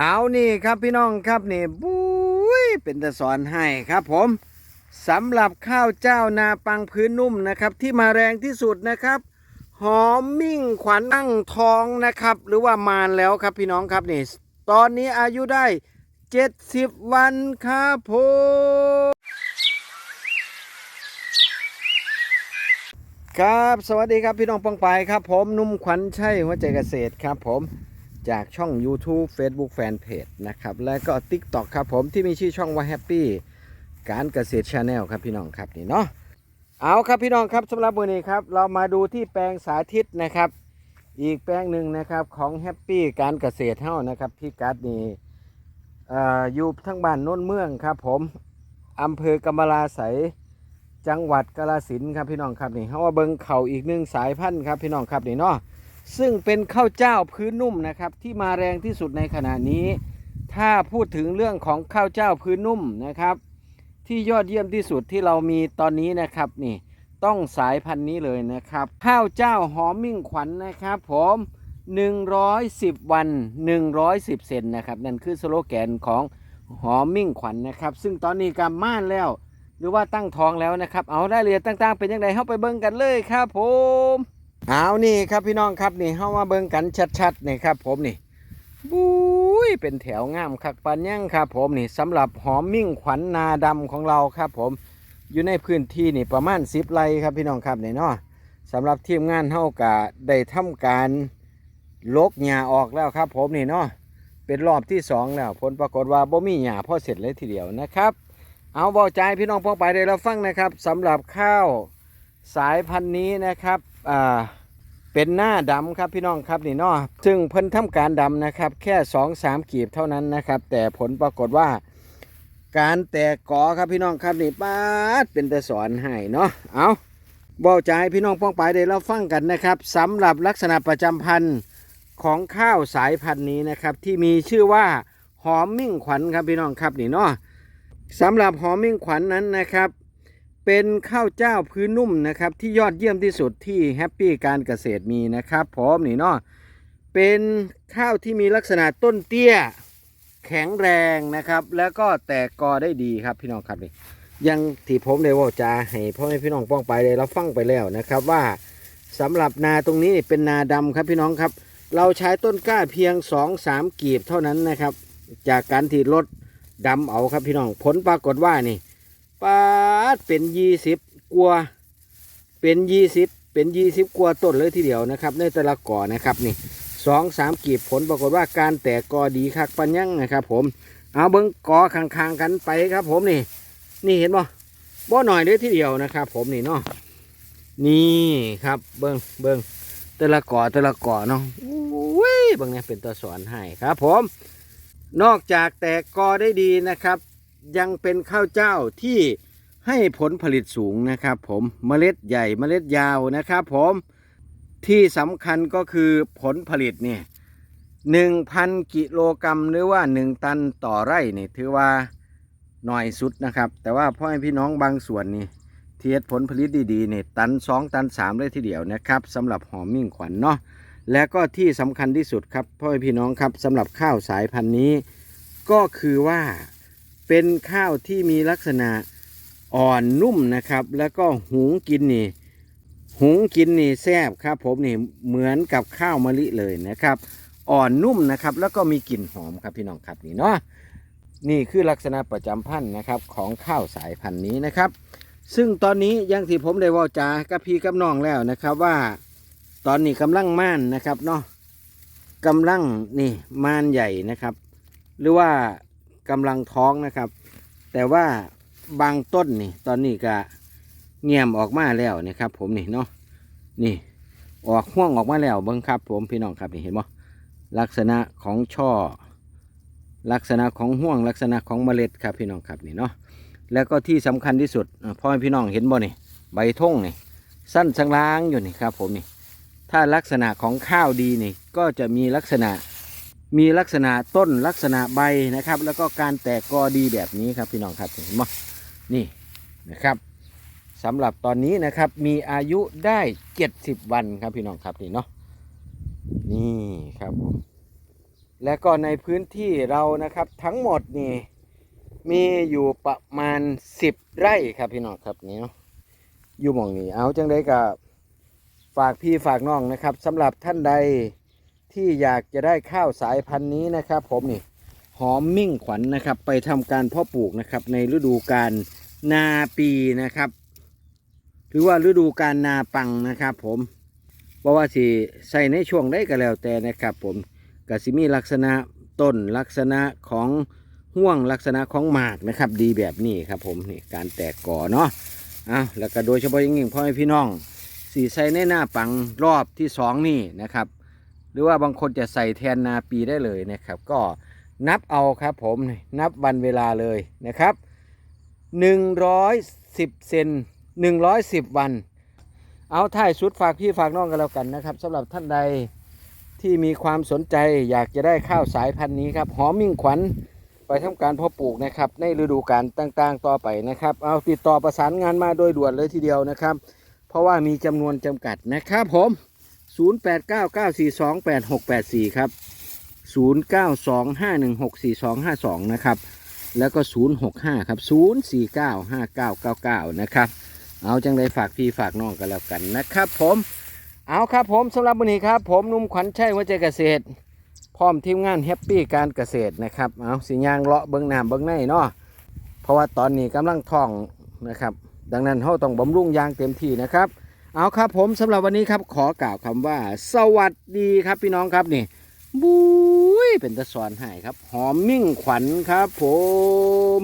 เอานี่ครับพี่น้องครับนี่บุ้ยเป็นแต่สอนให้ครับผมสำหรับข้าวเจ้านาปังพื้นนุ่มนะครับ ที่มาแรงที่สุดนะครับ หอมมิ่งขวัญตั้งทองนะครับ หรือว่ามานแล้วครับพี่น้องครับนี่ตอนนี้อายุได้ 70 วันครับผมครับ สวัสดีครับพี่น้องปองไปครับ ผมนุ่มขวัญชัยหัวใจเกษตรครับผม จากช่อง YouTube Facebook Fanpage นะครับ และก็ TikTok ครับผมที่มีชื่อช่องว่า Happy การเกษตร Channel ครับพี่น้องครับนี่เนาะเอาครับพี่น้องครับสำหรับวันนี้ครับ เรามาดูที่แปลงสาธิตนะครับ อีกแปลงหนึ่งนะครับของ Happy การเกษตรเท่านะครับพี่กัดนี่อ่อยู่ทั้งบ้านโน้นเมืองครับ ผมอำเภอกำมะลาไสยจังหวัดกาฬสินครับพี่น้องครับนี่เขาว่าเบิงเข่าอีกหนึ่งสายพันธุ์ครับพี่น้องครับนี่เนาะ ซึ่งเป็นข้าวเจ้าพื้นนุ่มนะครับ ที่มาแรงที่สุดในขณะนี้ ถ้าพูดถึงเรื่องของข้าวเจ้าพื้นนุ่มนะครับ ที่ยอดเยี่ยมที่สุดที่เรามีตอนนี้นะครับนี่ต้องสายพันธุ์นี้เลยนะครับ ข้าวเจ้าหอมมิ่งขวัญนะครับ ผม 110 วัน 110 เซนนะครับ นั่นคือสโลแกนของหอมมิ่งขวัญนะครับ ซึ่งตอนนี้กำม่านแล้ว หรือว่าตั้งท้องแล้วนะครับ เอาได้เรียต่างๆเป็นยังไงเข้าไปเบิ่งกันเลยครับผม เอานี่ครับพี่น้องครับนี่เข้ามาเบิ่งกันชัดๆนี่ครับผมนี่บุ้ยเป็นแถวงามคักปันยังครับผมนี่สำหรับหอมมิ่งขวัญนาดำของเราครับผมอยู่ในพื้นที่นี่ประมาณสิบไร่ครับพี่น้องครับนี่เนาะสำหรับทีมงานเฮากะได้ทำการลกหญ้าออกแล้วครับ ผมนี่เนาะเป็นรอบที่สองแล้วผลปรากฏว่าบ่มีหญ้าพอเสร็จเลยทีเดียวนะครับ เอาเบาใจพี่น้องพ้อไปได้แล้วฟังนะครับสำหรับข้าวสายพันธุ์นี้นะครับ อ่าเป็นหน้าดำครับพี่น้องครับนี่เนาะซึ่งเพิ่นทำการดำนะครับ แค่2อสามกีบเท่านั้นนะครับ แต่ผลปรากฏว่า การแตกกอครับพี่น้องครับนี่ป้าดเป็นแต่สอนให้เนาะเอาเบาใจพี่น้องป้องไปเดี๋ยวเราฟังกันนะครับสำหรับลักษณะประจำพันธุ์ของข้าวสายพันธุ์นี้นะครับ ที่มีชื่อว่าหอมมิ่งขวัญครับพี่น้องครับนี่เนาะสำหรับหอมมิ่งขวัญนั้นนะครับ เป็นข้าวเจ้าพื้นนุ่มนะครับ ที่ยอดเยี่ยมที่สุดที่แฮปปี้การเกษตรมีนะครับพร้อมนี่เนาะเป็นข้าวที่มีลักษณะต้นเตี้ย แข็งแรงนะครับ แล้วก็แตกกอได้ดีครับพี่น้องครับนี่ยังที่ผมได้ว่าจาให้พ่อแม่พี่น้องป้องไปเลยเราฟังไปแล้วนะครับว่าสำหรับนาตรงนี้เป็นนาดำครับพี่น้องครับ เราใช้ต้นกล้าเพียง2อสามกีบเท่านั้นนะครับ จากการที่ลดดำเอาครับพี่น้องผลปรากฏว่านี่ปา ดเป็นยี่สิบกว่าเป็นยี่สิบเป็นยี่สิบกว่าต้นเลยทีเดียวนะครับ ในแต่ละก่อนะครับนี่สองสามกีบผลปรากฏว่าการแตกกอดีคักปัญญังนะครับ ผมเอาเบิ้งกอข้างๆกันไปครับ ผมนี่ นี่เห็นบ่บ่หน่อยเลยทีเดียวนะครับ ผมนี่เนาะนี่ครับเบิ้งเบิ้งแต่ละก่อแต่ละก่อเนาะอุ้ยเบิ้งเนี่ยเป็นตัวสอนให้ครับ ผม นอกจากแตกกอได้ดีนะครับ ยังเป็นข้าวเจ้าที่ ให้ผลผลิตสูงนะครับผมเมล็ดใหญ่เมล็ดยาวนะครับผมที่สำคัญก็คือผลผลิตเนี่ยหนึ่งพันกิโลกรัมหรือว่าหนึ่งตันต่อไร่นี่ถือว่าหน่อยสุดนะครับ แต่ว่าพ่อแม่พี่น้องบางส่วนนี่เทียดผลผลิตดีๆเนี่ยตันสองตันสามเลยทีเดียวนะครับสำหรับหอมมิ่งขวัญเนาะและก็ที่สำคัญที่สุดครับพ่อแม่พี่น้องครับสำหรับข้าวสายพันธุ์นี้ ก็คือว่าเป็นข้าวที่มีลักษณะ อ่อนนุ่มนะครับ แล้วก็หุงกินนี่หุงกินนี่แซ่บครับผมนี่เหมือนกับข้าวมะลิเลยนะครับ อ่อนนุ่มนะครับ แล้วก็มีกลิ่นหอมครับพี่น้องครับนี่เนาะนี่คือลักษณะประจำพันธุ์นะครับของข้าวสายพันธุ์นี้นะครับ ซึ่งตอนนี้ยังที่ผมได้ว่าจากับพี่กับน้องแล้วนะครับว่า ตอนนี้กำลังม่านนะครับเนาะกำลังนี่ม่านใหญ่นะครับ หรือว่ากำลังท้องนะครับ แต่ว่า บางต้นนี่ ตอนนี้ก็เงียมออกมาแล้วนะครับ ผมนี่เนาะนี่ออกห่วงออกมาแล้วเบิ้งครับ ผมพี่น้องครับนี่เห็นบ่ลักษณะของช่อ ลักษณะของห่วงลักษณะของเมล็ดครับพี่น้องครับนี่เนาะแล้วก็ที่สำคัญที่สุดพ่อแม่พี่น้องเห็นบ่นี่ใบท่งนี่สั้นสังล้างอยู่นี่ครับ ผมนี่ ถ้าลักษณะของข้าวดีนี่ ก็จะมีลักษณะมีลักษณะต้นลักษณะใบนะครับ แล้วก็การแตกกอดีแบบนี้ครับพี่น้องครับเห็นไหม นี่นะครับสำหรับตอนนี้นะครับมีอายุได้ 70 วันครับพี่น้องครับนี่เนาะนี่ครับผมและก็ในพื้นที่เรานะครับทั้งหมดนี่มีอยู่ประมาณ 10 ไร่ครับพี่น้องครับนี่เนาะอยู่หมองนี้เอาจังได้กับฝากพี่ฝากน้องนะครับสำหรับท่านใดที่อยากจะได้ข้าวสายพันธุ์นี้นะครับ ผมนี่ หอมมิ่งขวัญนะครับ ไปทำการเพาะปลูกนะครับ ในฤดูกาลนาปีนะครับ หรือว่าฤดูกาลนาปังนะครับ ผมเพราะว่าสิใส่ในช่วงได้ก็แล้วแต่นะครับ ผมก็สิมีลักษณะต้นลักษณะของห่วงลักษณะของหมากนะครับ ดีแบบนี้ครับ ผมนี่การแตกก่อเนาะอ้าวแล้วก็โดยเฉพาะอย่างยิ่งพ่อแม่พี่น้องสีใส่ในหน้าปังรอบที่สองนี่นะครับ หรือว่าบางคนจะใส่แทนนาปีได้เลยนะครับ ก็ นับเอาครับผมนับวันเวลาเลยนะครับ 110เซน110 วัน เอาถ่ายสุดฝากพี่ฝากน้องกันแล้วกันนะครับสำหรับท่านใดที่มีความสนใจอยากจะได้ข้าวสายพันธุ์นี้ครับหอมมิ่งขวัญไปทำการเพาะปลูกนะครับในฤดูกาลต่างๆ ต่อไปนะครับ เอาติดต่อประสานงานมาโดยด่วนเลยทีเดียวนะครับ เพราะว่ามีจำนวนจำกัดนะครับผม 0899428684 ครับ 0925164252 นะครับ แล้วก็ 065 ครับ 0495999 นะครับ เอาจังได้ฝากพี่ฝากน้องกันแล้วกันนะครับ ผม เอาครับผมสำหรับวันนี้ครับ ผมนุ่มขวัญชัยหัจเกษตร พร้อมทีมงานแฮปปี้การเกษตรนะครับ เอาสิยางเลาะเบิ้งน้ำเบิ้งในเนาะ เพราะว่าตอนนี้กำลังท่องนะครับ ดังนั้นเราต้องบำรุงยางเต็มที่นะครับ เอาครับผมสำหรับวันนี้ครับขอกล่าวคำว่า สวัสดีครับพี่น้องครับนี่ บุ้ยเป็นตะสอนให้ครับ หอมมิ่งขวัญครับผม